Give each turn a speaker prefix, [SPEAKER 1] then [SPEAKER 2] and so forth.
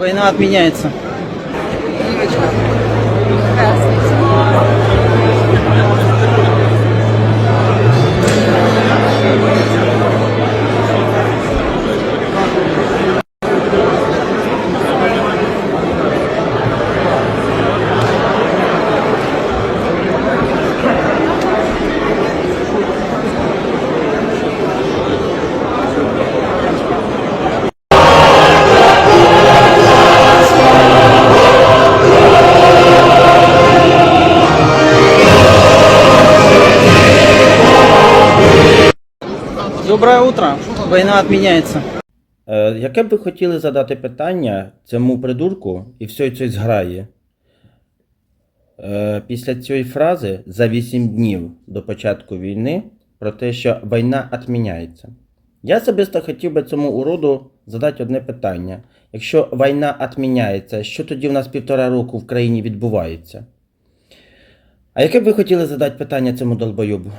[SPEAKER 1] Война отменяется. Доброе утро. Война отменяется.
[SPEAKER 2] Е, Яке б ви хотіли задати питання цьому придурку і всій цій зграї? Е, Після цієї фрази за 8 днів до початку війни про те, що війна відміняється. Я особисто хотів би цьому уроду задати одне питання. Якщо війна відміняється, що тоді в нас півтора року в країні відбувається? А яке б ви хотіли задати питання цьому долбойобу?